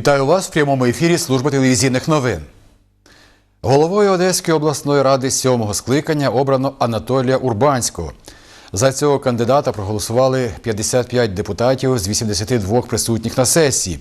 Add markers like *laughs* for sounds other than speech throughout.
Вітаю вас в прямому ефірі служби телевізійних новин. Головою Одеської обласної ради сьомого скликання обрано Анатолія Урбанського. За цього кандидата проголосували 55 депутатів з 82 присутніх на сесії.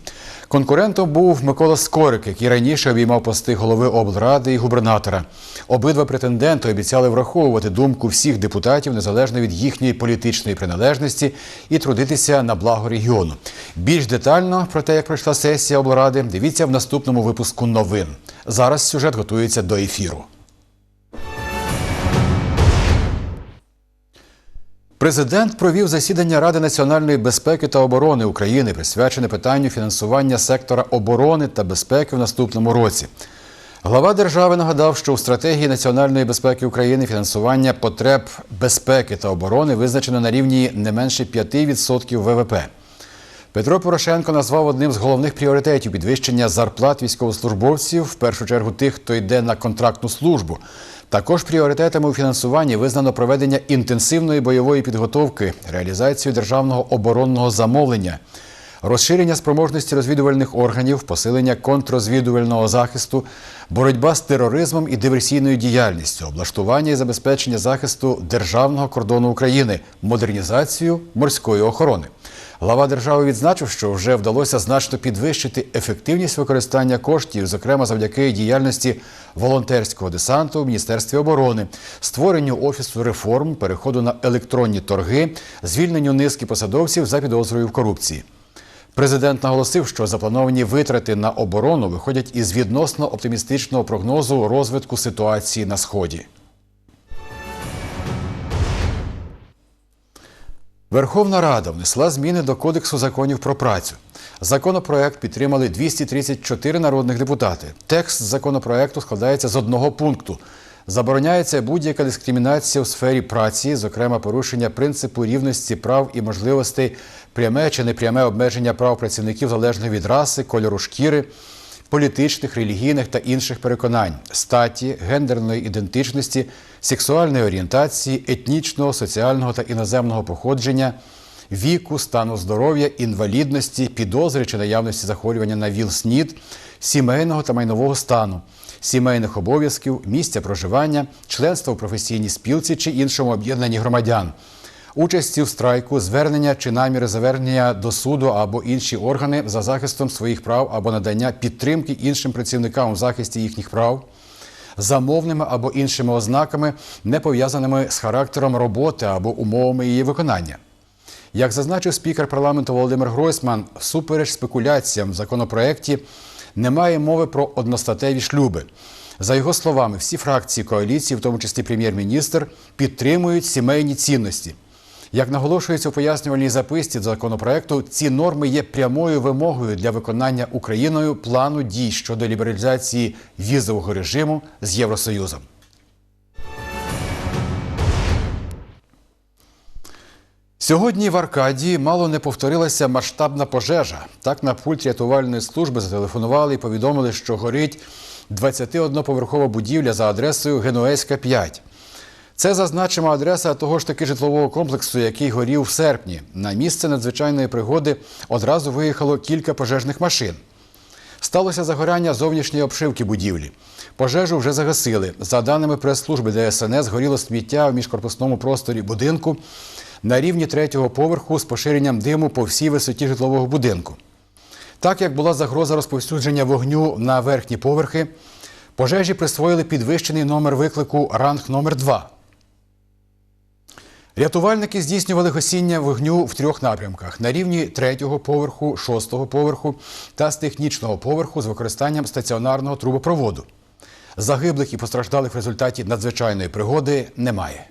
Конкурентом був Микола Скорик, який раніше обіймав пости голови облради і губернатора. Обидва претенденти обіцяли враховувати думку всіх депутатів незалежно від їхньої політичної приналежності і трудитися на благо регіону. Більш детально про те, як пройшла сесія облради, дивіться в наступному випуску новин. Зараз сюжет готується до ефіру. Президент провів засідання Ради національної безпеки та оборони України, присвячене питанню фінансування сектора оборони та безпеки в наступному році. Глава держави нагадав, що у стратегії національної безпеки України фінансування потреб безпеки та оборони визначено на рівні не менше 5% ВВП. Петро Порошенко назвав одним з головних пріоритетів підвищення зарплат військовослужбовців, в першу чергу тих, хто йде на контрактну службу. Також пріоритетами у фінансуванні визнано проведення інтенсивної бойової підготовки, реалізацію державного оборонного замовлення, розширення спроможності розвідувальних органів, посилення контррозвідувального захисту, боротьба з тероризмом і диверсійною діяльністю, облаштування і забезпечення захисту державного кордону України, модернізацію морської охорони. Глава держави відзначив, що вже вдалося значно підвищити ефективність використання коштів, зокрема завдяки діяльності волонтерського десанту в Міністерстві оборони, створенню офісу реформ, переходу на електронні торги, звільненню низки посадовців за підозрою в корупції. Президент наголосив, що заплановані витрати на оборону виходять із відносно оптимістичного прогнозу розвитку ситуації на сході. Верховна Рада внесла зміни до Кодексу законів про працю. Законопроект підтримали 234 народних депутати. Текст законопроекту складається з одного пункту. Забороняється будь-яка дискримінація у сфері праці, зокрема порушення принципу рівності прав і можливостей, пряме чи непряме обмеження прав працівників залежно від раси, кольору шкіри, політичних, релігійних та інших переконань, статі, гендерної ідентичності, сексуальної орієнтації, етнічного, соціального та іноземного походження, віку, стану здоров'я, інвалідності, підозри чи наявності захворювання на ВІЛ-СНІД, сімейного та майнового стану, сімейних обов'язків, місця проживання, членства у професійній спілці чи іншому об'єднанні громадян. Участі в страйку, звернення чи наміри завернення до суду або інші органи за захистом своїх прав або надання підтримки іншим працівникам у захисті їхніх прав, замовними або іншими ознаками, не пов'язаними з характером роботи або умовами її виконання. Як зазначив спікер парламенту Володимир Гройсман, всупереч спекуляціям в законопроекті немає мови про одностатеві шлюби. За його словами, всі фракції коаліції, в тому числі прем'єр-міністр, підтримують сімейні цінності. Як наголошується у пояснювальній записці законопроекту, ці норми є прямою вимогою для виконання Україною плану дій щодо лібералізації візового режиму з Євросоюзом. Сьогодні в Аркадії мало не повторилася масштабна пожежа. Так на пульт рятувальної служби зателефонували і повідомили, що горить 21-поверхова будівля за адресою Генуезька 5. Це зазначена адреса того ж таки житлового комплексу, який горів в серпні. На місце надзвичайної пригоди одразу виїхало кілька пожежних машин. Сталося загоряння зовнішньої обшивки будівлі. Пожежу вже загасили. За даними прес-служби ДСНС, горіло сміття в міжкорпусному просторі будинку на рівні третього поверху з поширенням диму по всій висоті житлового будинку. Так як була загроза розповсюдження вогню на верхні поверхи, пожежі присвоїли підвищений номер виклику ранг номер 2 Рятувальники здійснювали гасіння вогню в трьох напрямках: на рівні третього поверху, шостого поверху та з технічного поверху з використанням стаціонарного трубопроводу. Загиблих і постраждалих в результаті надзвичайної пригоди немає.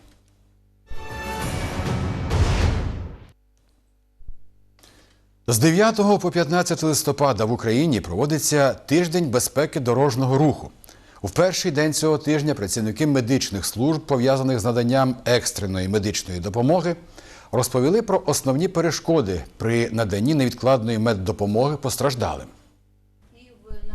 З 9 по 15 листопада в Україні проводиться тиждень безпеки дорожнього руху. У перший день цього тижня працівники медичних служб, пов'язаних з наданням екстреної медичної допомоги, розповіли про основні перешкоди при наданні невідкладної меддопомоги постраждалим.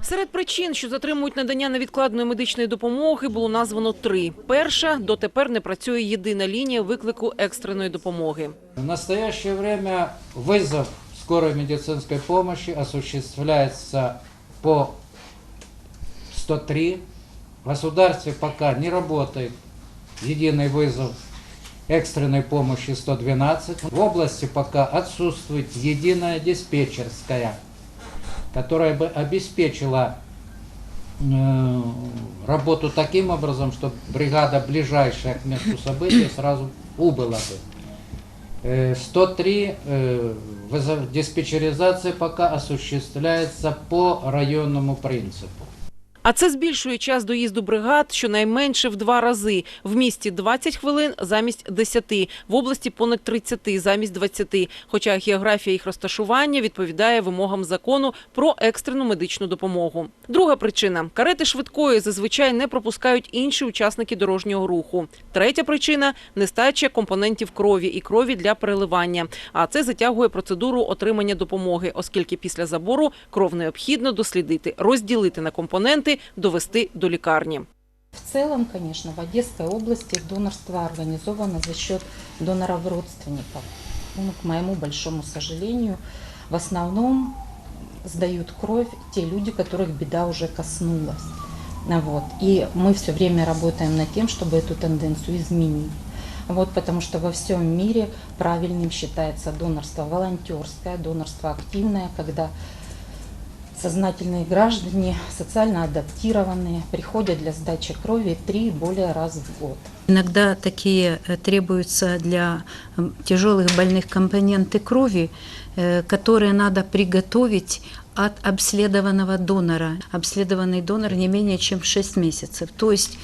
Серед причин, що затримують надання невідкладної медичної допомоги, було названо три. Перша – дотепер не працює єдина лінія виклику екстреної допомоги. В настоящее время вызов скорой медицинской помощи осуществляется по 103. В государстве пока не работает единый вызов экстренной помощи 112. В области пока отсутствует единая диспетчерская, которая бы обеспечила э, работу таким образом, чтобы бригада, ближайшая к месту события, сразу убыла бы. Э, 103 э, вызов диспетчеризация пока осуществляется по районному принципу. А це збільшує час доїзду бригад щонайменше в два рази. В місті 20 хвилин замість 10, в області понад 30 замість 20. Хоча географія їх розташування відповідає вимогам закону про екстрену медичну допомогу. Друга причина – карети швидкої зазвичай не пропускають інші учасники дорожнього руху. Третя причина – нестача компонентів крові і крові для переливання. А це затягує процедуру отримання допомоги, оскільки після забору кров необхідно дослідити, розділити на компоненти, довести до лікарні. В целом, конечно, в Одесской области донорство организовано за счет доноров-родственников. Ну, к моему большому сожалению, в основном сдают кровь те люди, которых беда уже коснулась. А Вот. И мы все время работаем над тем, чтобы эту тенденцию изменить. Вот, потому что во всем мире правильным считается донорство волонтерское, донорство активное, когда сознательные граждане, социально адаптированные, приходят для сдачи крови три и более раз в год. Иногда такие э, требуются для тяжелых больных компоненты крови, э, которые надо приготовить от обследованного донора. Обследованный донор не менее чем 6 месяцев. То есть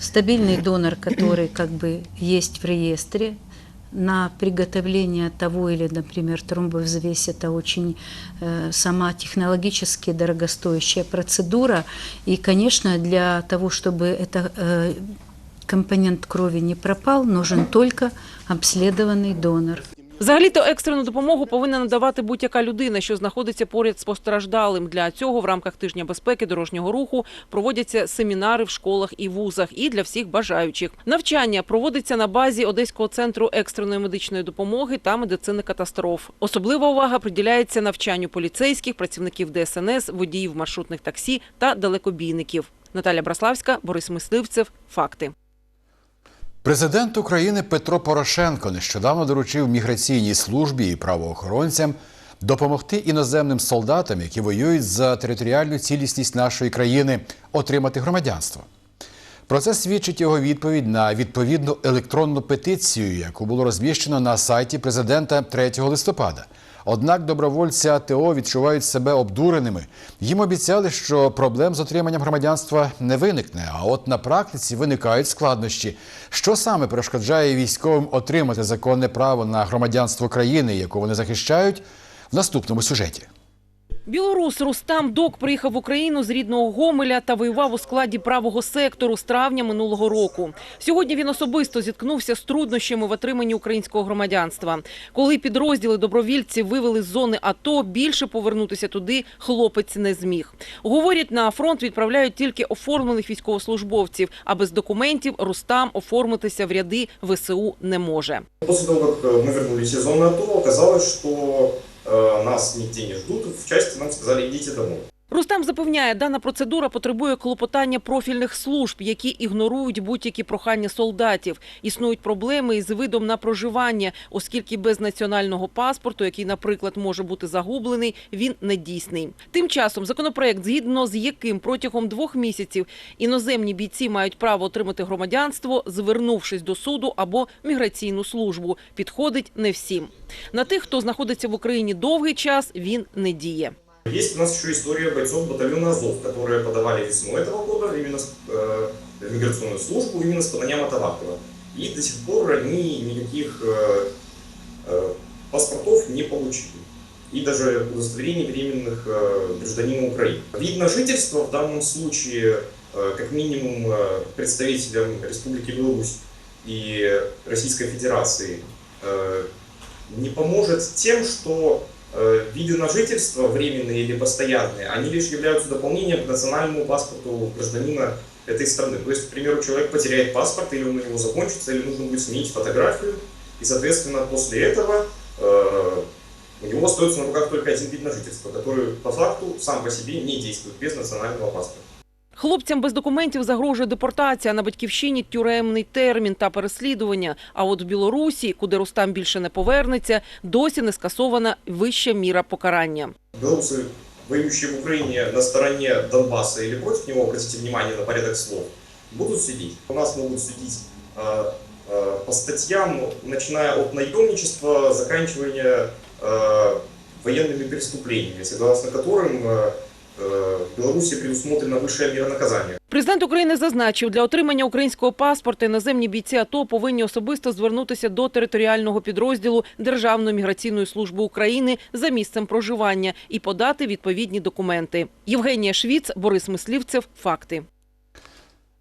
стабильный донор, который как бы есть в реестре, на приготовление того или, например, тромбовзвесь, это очень э, сама технологически дорогостоящая процедура. И, конечно, для того, чтобы это э, компонент крови не пропал, нужен только обследованный донор. Взагалі-то екстрену допомогу повинна надавати будь-яка людина, що знаходиться поряд з постраждалим. Для цього в рамках тижня безпеки дорожнього руху проводяться семінари в школах і вузах і для всіх бажаючих. Навчання проводиться на базі Одеського центру екстреної медичної допомоги та медицини катастроф. Особлива увага приділяється навчанню поліцейських, працівників ДСНС, водіїв маршрутних таксі та далекобійників. Наталя Браславська, Борис Мисливцев. Факти. Президент України Петро Порошенко нещодавно доручив міграційній службі і правоохоронцям допомогти іноземним солдатам, які воюють за територіальну цілісність нашої країни, отримати громадянство. Про це свідчить його відповідь на відповідну електронну петицію, яку було розміщено на сайті президента 3 листопада. Однак добровольці АТО відчувають себе обдуреними. Їм обіцяли, що проблем з отриманням громадянства не виникне. А от на практиці виникають складнощі. Що саме перешкоджає військовим отримати законне право на громадянство країни, яку вони захищають, в наступному сюжеті. Білорус Рустам Док приїхав в Україну з рідного Гомеля та воював у складі правого сектору з травня минулого року. Сьогодні він особисто зіткнувся з труднощами в отриманні українського громадянства. Коли підрозділи добровільців вивели з зони АТО, більше повернутися туди хлопець не зміг. Говорять, на фронт відправляють тільки оформлених військовослужбовців, а без документів Рустам оформитися в ряди ВСУ не може. После того, как э, мы вернулись из зоны АТО, оказалось, что э, нас нигде не ждут. В части нам сказали, идите домой. Рустам запевняє, дана процедура потребує клопотання профільних служб, які ігнорують будь-які прохання солдатів. Існують проблеми із видом на проживання, оскільки без національного паспорту, який, наприклад, може бути загублений, він не дійсний. Тим часом законопроект, згідно з яким протягом двох місяців іноземні бійці мають право отримати громадянство, звернувшись до суду або міграційну службу, підходить не всім. На тих, хто знаходиться в Україні довгий час, він не діє. Есть у нас еще история бойцов батальона Азов, которые подавали весной этого года именно э, в миграционную службу именно с поданием Атавакова. И до сих пор они никаких э, э, паспортов не получили. И даже удостоверений временных э, гражданина Украины. Вид на жительство в данном случае, как минимум, представителям Республики Беларусь и Российской Федерации не поможет тем, что виды на жительство, временные или постоянные, они лишь являются дополнением к национальному паспорту гражданина этой страны. То есть, к примеру, человек потеряет паспорт, или он у него закончится, или нужно будет сменить фотографию, и, соответственно, после этого э, у него остается на руках только один вид на жительство, который по факту сам по себе не действует без национального паспорта. Хлопцям без документів загрожує депортація на батьківщині тюремний термін та переслідування. А от в Білорусі, куди Рустам більше не повернеться, досі не скасована вища міра покарання. Белорусы, воюющие в Украине на стороне Донбасса или против него, обратите внимание на порядок слов, будут судить. У нас могут судить э, э, по статьям, начиная от наемничества, заканчивая э, военными преступлениями, согласно которым э, э, в Білорусі предусмотрена вища міра наказання. Президент України зазначив, для отримання українського паспорта іноземні бійці АТО повинні особисто звернутися до територіального підрозділу Державної міграційної служби України за місцем проживання і подати відповідні документи. Євгенія Швіц, Борис Мислівцев. Факти.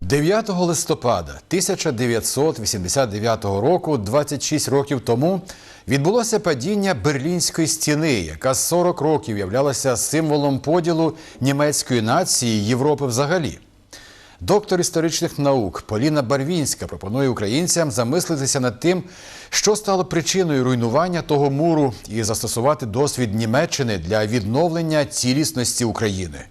9 листопада 1989 року, 26 років тому, відбулося падіння Берлінської стіни, яка 40 років являлася символом поділу німецької нації Європи взагалі. Доктор історичних наук Поліна Барвінська пропонує українцям замислитися над тим, що стало причиною руйнування того муру, і застосувати досвід Німеччини для відновлення цілісності України.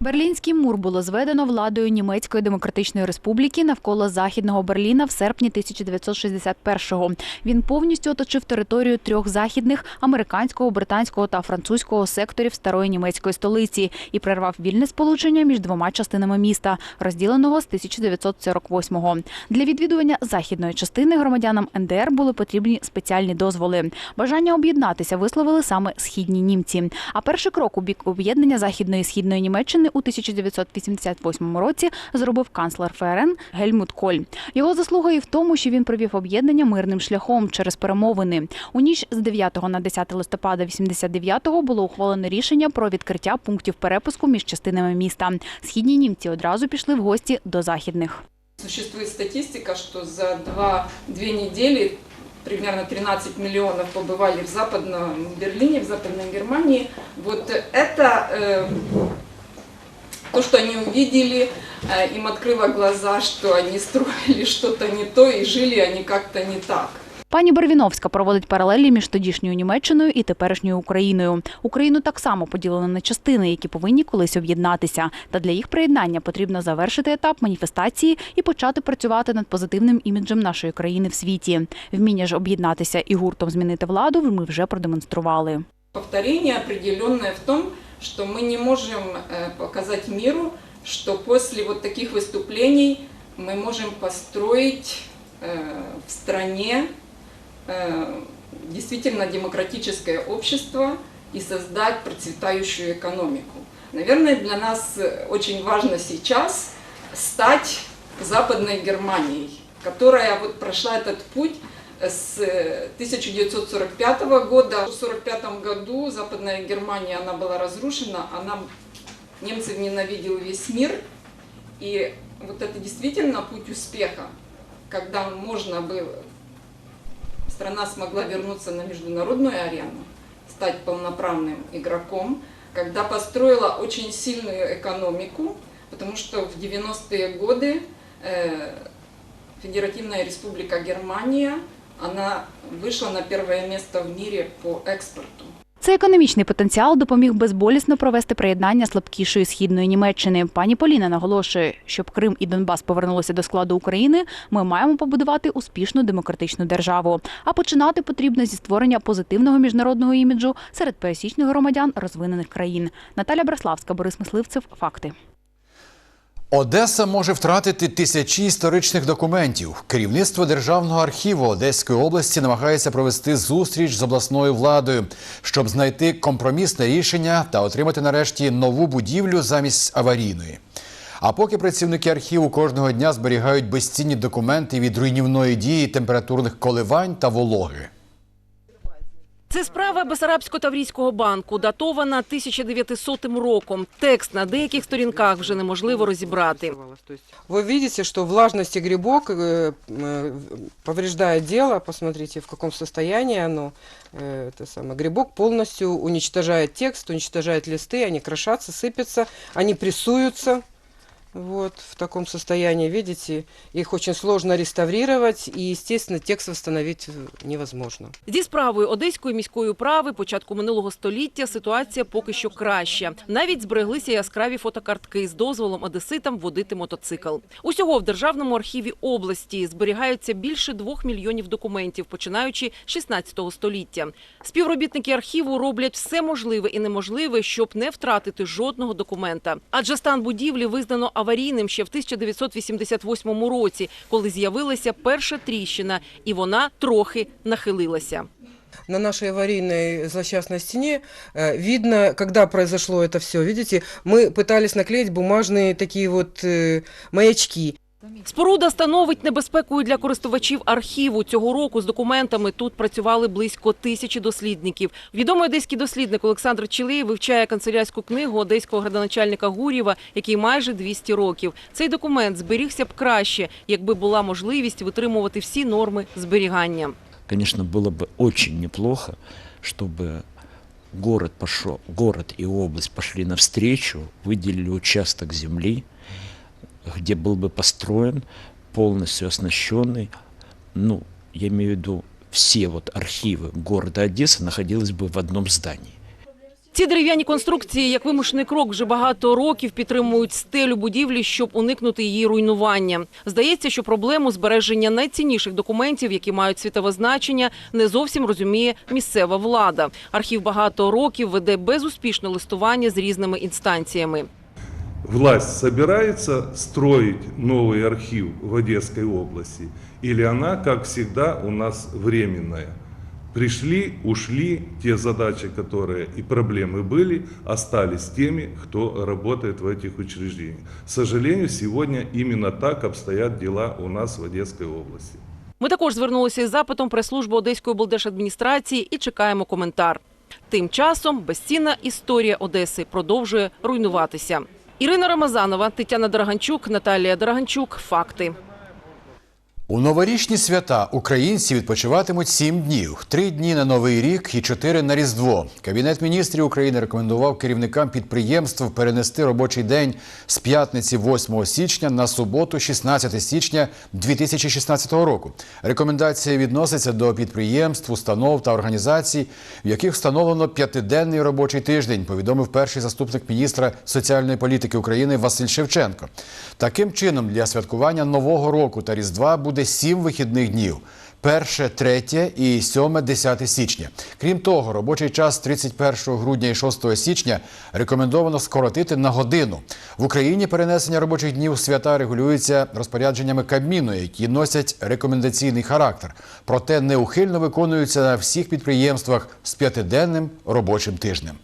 Берлінський мур було зведено владою Німецької демократичної республіки навколо західного Берліна в серпні 1961-го. Він повністю оточив територію трьох західних американського, британського та французького секторів старої німецької столиці і прервав вільне сполучення між двома частинами міста, розділеного з 1948-го. Для відвідування західної частини громадянам НДР були потрібні спеціальні дозволи. Бажання об'єднатися висловили саме східні німці. А перший крок у бік об'єднання західної і східної Німеччини у 1988 році зробив канцлер ФРН Гельмут Коль. Його заслугою в тому, що він провів об'єднання мирним шляхом через перемовини. У ніч з 9 на 10 листопада 89-го було ухвалено рішення про відкриття пунктів перепуску між частинами міста. Східні німці одразу пішли в гості до західних. Существует статистика, что за два, две недели примерно 13 миллионов побывали в Западном Берлине, в Западной Германии. Вот это э, то, что они увидели, э, им открыло глаза, что они *laughs* строили что-то не то и жили они как-то не так. Пані Барвіновська проводить паралелі між тодішньою Німеччиною і теперішньою Україною. Україну так само поділено на частини, які повинні колись об'єднатися. Та для їх приєднання потрібно завершити етап маніфестації і почати працювати над позитивним іміджем нашої країни в світі. Вміння ж об'єднатися і гуртом змінити владу ми вже продемонстрували. Повторение определенное в том, что мы не можем э, показать миру, что после вот таких выступлений мы можем построить э, в стране э, действительно демократическое общество и создать процветающую экономику. Наверное, для нас очень важно сейчас стать Западной Германией, которая вот прошла этот путь с э, 1945 года. В 1945 году Западная Германия она была разрушена, она, немцев ненавидел весь мир. И вот это действительно путь успеха, когда можно было, страна смогла вернуться на международную арену, стать полноправным игроком, когда построила очень сильную экономику, потому что в 90-е годы э, Федеративная Республика Германия, она вышла на первое место в мире по экспорту. Цей економічний потенціал допоміг безболісно провести приєднання слабкішої східної Німеччини. Пані Поліна наголошує, щоб Крим і Донбас повернулися до складу України, ми маємо побудувати успішну демократичну державу. А починати потрібно зі створення позитивного міжнародного іміджу серед пересічних громадян розвинених країн. Наталя Браславська, Борис Мисливцев. Факти. Одеса може втратити тисячі історичних документів. Керівництво Державного архіву Одеської області намагається провести зустріч з обласною владою, щоб знайти компромісне рішення та отримати нарешті нову будівлю замість аварійної. А поки працівники архіву кожного дня зберігають безцінні документи від руйнівної дії температурних коливань та вологи. Це справа Бесарабсько-Таврійського банку, датована 1900 роком. Текст на деяких сторінках вже неможливо розібрати. Вы видите, что влажность и грибок э, э, повреждает дело. Посмотрите, в каком состоянии оно. Э, Это самое. Грибок полностью уничтожает текст, уничтожает листы, они крошатся, сыпятся, они прессуются. Вот, в таком состоянии, видите, их очень сложно реставрировать, и, естественно, текст восстановить э, невозможно. Зі справою Одеської міської управи початку минулого століття ситуація поки що краща. Навіть збереглися яскраві фотокартки з дозволом одеситам водити мотоцикл. Усього в Державному архіві області зберігаються більше двох мільйонів документів, починаючи з 16 століття. Співробітники архіву роблять все можливе і неможливе, щоб не втратити жодного документа. Адже стан будівлі визнано аварійним ще в 1988 році, коли з'явилася перша тріщина, і вона трохи нахилилася. На нашей аварийной злосчастной стене э, видно, когда произошло это все, видите, мы пытались наклеить бумажные такие вот э, маячки. Споруда становить небезпекою для користувачів архіву. Цього року з документами тут працювали близько тисячі дослідників. Відомий одеський дослідник Олександр Чилий вивчає канцелярську книгу одеського градоначальника Гурєва, який майже 200 років. Цей документ зберігся б краще, якби була можливість витримувати всі норми зберігання. Конечно, было бы очень неплохо, чтобы город, пошел, город и область пошли навстречу, выделили участок земли, где был бы построен полностью оснащенный, ну, я имею в виду, все вот архивы города Одессы находились бы в одном здании. Ці дерев'яні конструкції, як вимушений крок, вже багато років підтримують стелю будівлі, щоб уникнути її руйнування. Здається, що проблему збереження найцінніших документів, які мають світове значення, не зовсім розуміє місцева влада. Архів багато років веде безуспішне листування з різними інстанціями. власть собирается строить новый архив в Одесской области, или она, как всегда, у нас временная? Пришли, ушли, те задачи, которые и проблемы были, остались теми, кто работает в этих учреждениях. К сожалению, сегодня именно так обстоят дела у нас в Одесской области. Ми також звернулися із запитом прес-служби Одеської облдержадміністрації і чекаємо коментар. Тим часом безцінна історія Одеси продовжує руйнуватися. Ірина Рамазанова, Тетяна Драганчук, Наталія Драганчук. Факти. У новорічні свята українці відпочиватимуть сім днів: три дні на Новий рік і чотири на Різдво. Кабінет міністрів України рекомендував керівникам підприємств перенести робочий день з п'ятниці 8 січня на суботу, 16 січня 2016 року. Рекомендація відноситься до підприємств, установ та організацій, в яких встановлено п'ятиденний робочий тиждень. Повідомив перший заступник міністра соціальної політики України Василь Шевченко. Таким чином, для святкування нового року та Різдва буде сім вихідних днів. Перше, третє і сьоме, 10 січня. Крім того, робочий час 31 грудня і 6 січня рекомендовано скоротити на годину. В Україні перенесення робочих днів свята регулюється розпорядженнями Кабміну, які носять рекомендаційний характер, проте неухильно виконуються на всіх підприємствах з п'ятиденним робочим тижнем.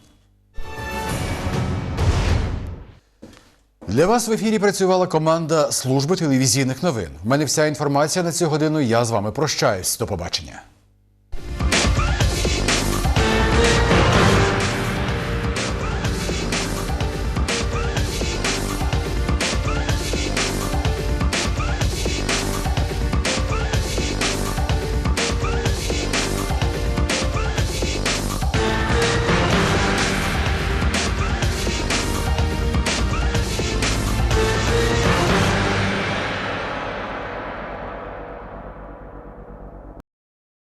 Для вас в ефірі працювала команда служби телевізійних новин. У мене вся інформація на цю годину. Я з вами прощаюсь. До побачення.